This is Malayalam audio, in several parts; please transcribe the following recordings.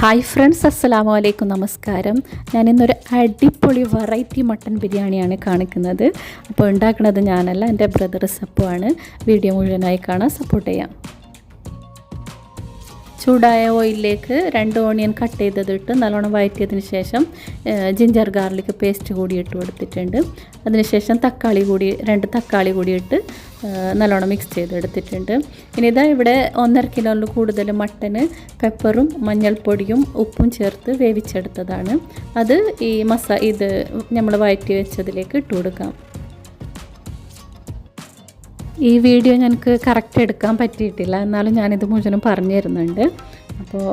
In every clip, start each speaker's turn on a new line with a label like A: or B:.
A: ഹായ് ഫ്രണ്ട്സ് അസ്സലാമു അലൈക്കും നമസ്കാരം ഞാനിന്നൊരു അടിപൊളി വെറൈറ്റി മട്ടൻ ബിരിയാണിയാണ് കാണിക്കുന്നത്. അപ്പോൾ ഉണ്ടാക്കുന്നത് ഞാനല്ല എന്റെ ബ്രദർ സപ്പു ആണ്. വീഡിയോ മുഴുവനായി കാണാൻ സപ്പോർട്ട് ചെയ്യാം. ചൂടായ ഓയിലിലേക്ക് രണ്ട് ഓണിയൻ കട്ട് ചെയ്തതിട്ട് നല്ലോണം വഴറ്റിയതിന് ശേഷം ജിഞ്ചർ ഗാർലിക് പേസ്റ്റ് കൂടി ഇട്ട് കൊടുത്തിട്ടുണ്ട്. അതിനുശേഷം തക്കാളി കൂടി രണ്ട് തക്കാളി കൂടി ഇട്ട് നല്ലോണം മിക്സ് ചെയ്തെടുത്തിട്ടുണ്ട്. ഇനി ഇതാ ഇവിടെ ഒന്നര കിലോയിൽ കൂടുതൽ മട്ടന് പെപ്പറും മഞ്ഞൾപ്പൊടിയും ഉപ്പും ചേർത്ത് വേവിച്ചെടുത്തതാണ്. അത് ഈ മസാ ഇത് നമ്മൾ വഴറ്റി വെച്ചതിലേക്ക് ഇട്ട് കൊടുക്കാം. ഈ വീഡിയോ ഞങ്ങൾക്ക് കറക്റ്റ് എടുക്കാൻ പറ്റിയിട്ടില്ല. എന്നാലും ഞാനിത് മുഴുവനും പറഞ്ഞു തരുന്നുണ്ട്. അപ്പോൾ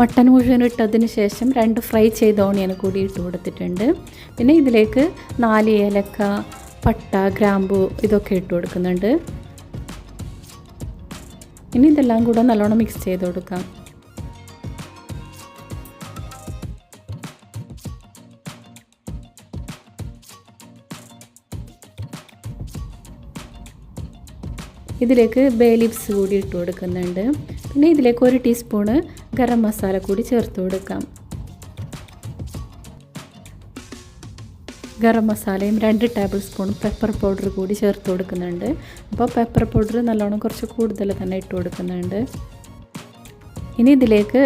A: മട്ടൻ മുഴുവൻ ഇട്ടതിന് ശേഷം രണ്ട് ഫ്രൈ ചെയ്ത ഓണിയൻ കൂടി ഇട്ട് കൊടുത്തിട്ടുണ്ട്. പിന്നെ ഇതിലേക്ക് നാല് ഏലക്ക പട്ട ഗ്രാമ്പു ഇതൊക്കെ ഇട്ട് കൊടുക്കുന്നുണ്ട്. ഇനി ഇതെല്ലാം കൂടെ നല്ലോണം മിക്സ് ചെയ്ത് കൊടുക്കാം. ഇതിലേക്ക് ബേ ലിപ്സ് കൂടി ഇട്ട് കൊടുക്കുന്നുണ്ട്. പിന്നെ ഇതിലേക്ക് ഒരു ടീസ്പൂണ് ഗരം മസാല കൂടി ചേർത്ത് കൊടുക്കാം. ഗരം മസാലയും രണ്ട് ടേബിൾ സ്പൂൺ പെപ്പർ പൗഡർ കൂടി ചേർത്ത് കൊടുക്കുന്നുണ്ട്. അപ്പോൾ പെപ്പർ പൗഡർ നല്ലോണം കുറച്ച് കൂടുതൽ തന്നെ ഇട്ട് കൊടുക്കുന്നുണ്ട്. ഇനി ഇതിലേക്ക്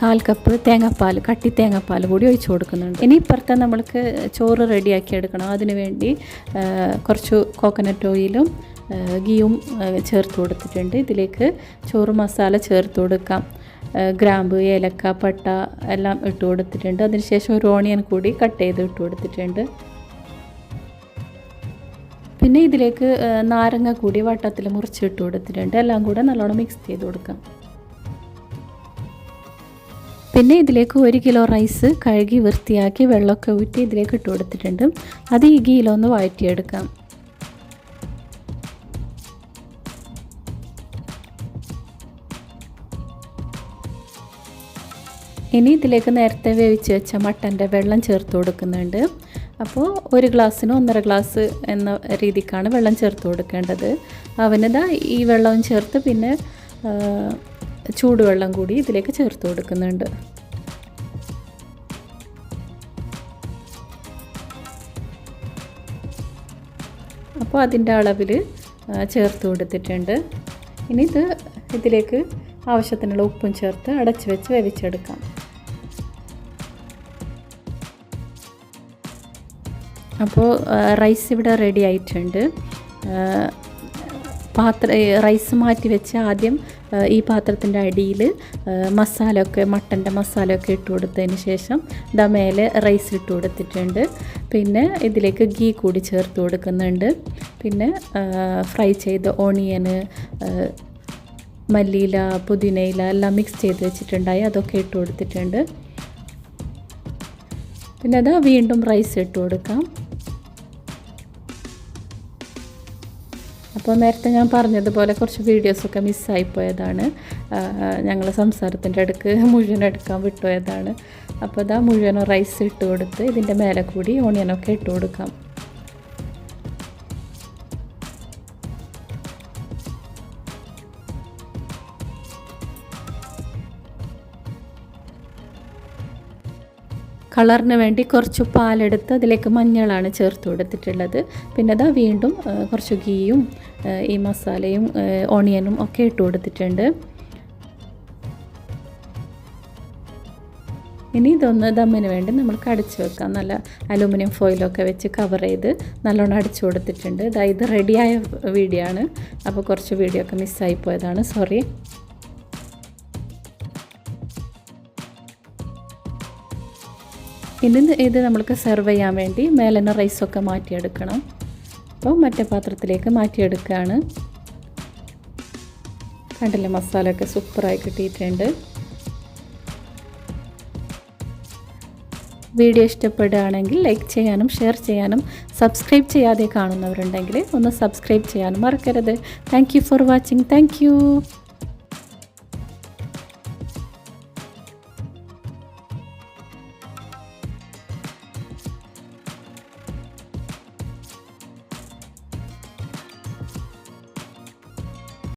A: കാൽ കപ്പ് തേങ്ങാപ്പാൽ കട്ടി തേങ്ങാപ്പാൽ കൂടി ഒഴിച്ചു കൊടുക്കുന്നുണ്ട്. ഇനി ഇപ്പുറത്തെ നമ്മൾക്ക് ചോറ് റെഡിയാക്കി എടുക്കണം. അതിന് വേണ്ടി കുറച്ച് കോക്കനട്ട് ഓയിലും ഗീയും ചേർത്ത് കൊടുത്തിട്ടുണ്ട്. ഇതിലേക്ക് ചോറ് മസാല ചേർത്ത് കൊടുക്കാം. ഗ്രാമ്പ് ഏലക്ക പട്ട എല്ലാം ഇട്ട് കൊടുത്തിട്ടുണ്ട്. അതിനുശേഷം ഒരു ഓണിയൻ കൂടി കട്ട് ചെയ്ത് ഇട്ട് കൊടുത്തിട്ടുണ്ട്. പിന്നെ ഇതിലേക്ക് നാരങ്ങ കൂടി വട്ടത്തിൽ മുറിച്ചിട്ട് കൊടുത്തിട്ടുണ്ട്. എല്ലാം കൂടെ നല്ലോണം മിക്സ് ചെയ്ത് കൊടുക്കാം. പിന്നെ ഇതിലേക്ക് ഒരു കിലോ റൈസ് കഴുകി വൃത്തിയാക്കി വെള്ളമൊക്കെ ഊറ്റി ഇതിലേക്ക് ഇട്ട് കൊടുത്തിട്ടുണ്ട്. അത് ഈ ഗീലൊന്ന് വഴറ്റിയെടുക്കാം. ഇനി ഇതിലേക്ക് നേരത്തെ വേവിച്ച് വെച്ച മട്ടന്റെ വെള്ളം ചേർത്ത് കൊടുക്കുന്നുണ്ട്. അപ്പോൾ ഒരു ഗ്ലാസ്സിന് ഒന്നര ഗ്ലാസ് എന്ന രീതിക്കാണ് വെള്ളം ചേർത്ത് കൊടുക്കേണ്ടത്. അവനതാ ഈ വെള്ളവും ചേർത്ത് പിന്നെ ചൂടുവെള്ളം കൂടി ഇതിലേക്ക് ചേർത്ത് കൊടുക്കുന്നുണ്ട്. അപ്പോൾ അതിന്റെ അളവിൽ ചേർത്ത് കൊടുത്തിട്ടുണ്ട്. ഇനി ഇത് ഇതിലേക്ക് ആവശ്യത്തിനുള്ള ഉപ്പും ചേർത്ത് അടച്ചു വെച്ച് വേവിച്ചെടുക്കാം. അപ്പോൾ റൈസ് ഇവിടെ റെഡി ആയിട്ടുണ്ട്. പാത്ര റൈസ് മാറ്റി വെച്ച് ആദ്യം ഈ പാത്രത്തിന്റെ അടിയിൽ മസാലയൊക്കെ മട്ടന്റെ മസാലയൊക്കെ ഇട്ട് കൊടുത്തതിന് ശേഷം ദാ മേലെ റൈസ് ഇട്ട് കൊടുത്തിട്ടുണ്ട്. പിന്നെ ഇതിലേക്ക് ഗീ കൂടി ചേർത്ത് കൊടുക്കുന്നുണ്ട്. പിന്നെ ഫ്രൈ ചെയ്ത ഓണിയന് മല്ലിയില പുതിനയില എല്ലാം മിക്സ് ചെയ്ത് വെച്ചിട്ടുണ്ടായി. അതൊക്കെ ഇട്ട് കൊടുത്തിട്ടുണ്ട്. പിന്നെ അത് വീണ്ടും റൈസ് ഇട്ട് കൊടുക്കാം. അപ്പോൾ നേരത്തെ ഞാൻ പറഞ്ഞതുപോലെ കുറച്ച് വീഡിയോസൊക്കെ മിസ്സായിപ്പോയതാണ് ഞങ്ങൾ സംസാരത്തിന്റെ അടുക്ക് മുഴുവൻ എടുക്കാൻ വിട്ടുപോയതാണ്. അപ്പോൾ അതാ മുഴുവനും റൈസ് ഇട്ട് കൊടുത്ത് ഇതിന്റെ മേലെ കൂടി ഓണിയനൊക്കെ ഇട്ട് കൊടുക്കാം. കളറിന് വേണ്ടി കുറച്ച് പാലെടുത്ത് അതിലേക്ക് മഞ്ഞളാണ് ചേർത്ത് കൊടുത്തിട്ടുള്ളത്. പിന്നെ അതാ വീണ്ടും കുറച്ച് ഗീയും ഈ മസാലയും ഓണിയനും ഒക്കെ ഇട്ട് കൊടുത്തിട്ടുണ്ട്. ഇനി ഇതൊന്ന് ദമ്മിന് വേണ്ടി നമുക്ക് അടിച്ചു വെക്കാം. നല്ല അലൂമിനിയം ഫോയിലൊക്കെ വെച്ച് കവർ ചെയ്ത് നല്ലോണം അടിച്ചു കൊടുത്തിട്ടുണ്ട്. ഇത് റെഡിയായ വീഡിയോ ആണ്. അപ്പോൾ കുറച്ച് വീഡിയോ ഒക്കെ മിസ്സായി പോയതാണ്. സോറി ഇനി ഇത് നമ്മൾക്ക് സെർവ് ചെയ്യാൻ വേണ്ടി മേലെന്ന റൈസൊക്കെ മാറ്റിയെടുക്കണം. അപ്പോൾ മറ്റേ പാത്രത്തിലേക്ക് മാറ്റിയെടുക്കുകയാണ്. കണ്ടില്ലേ മസാലയൊക്കെ സൂപ്പറായി കിട്ടിയിട്ടുണ്ട്. വീഡിയോ ഇഷ്ടപ്പെടുകയാണെങ്കിൽ ലൈക്ക് ചെയ്യാനും ഷെയർ ചെയ്യാനും സബ്സ്ക്രൈബ് ചെയ്യാതെ കാണുന്നവരുണ്ടെങ്കിൽ ഒന്ന് സബ്സ്ക്രൈബ് ചെയ്യാനും മറക്കരുത്. Thank for watching thank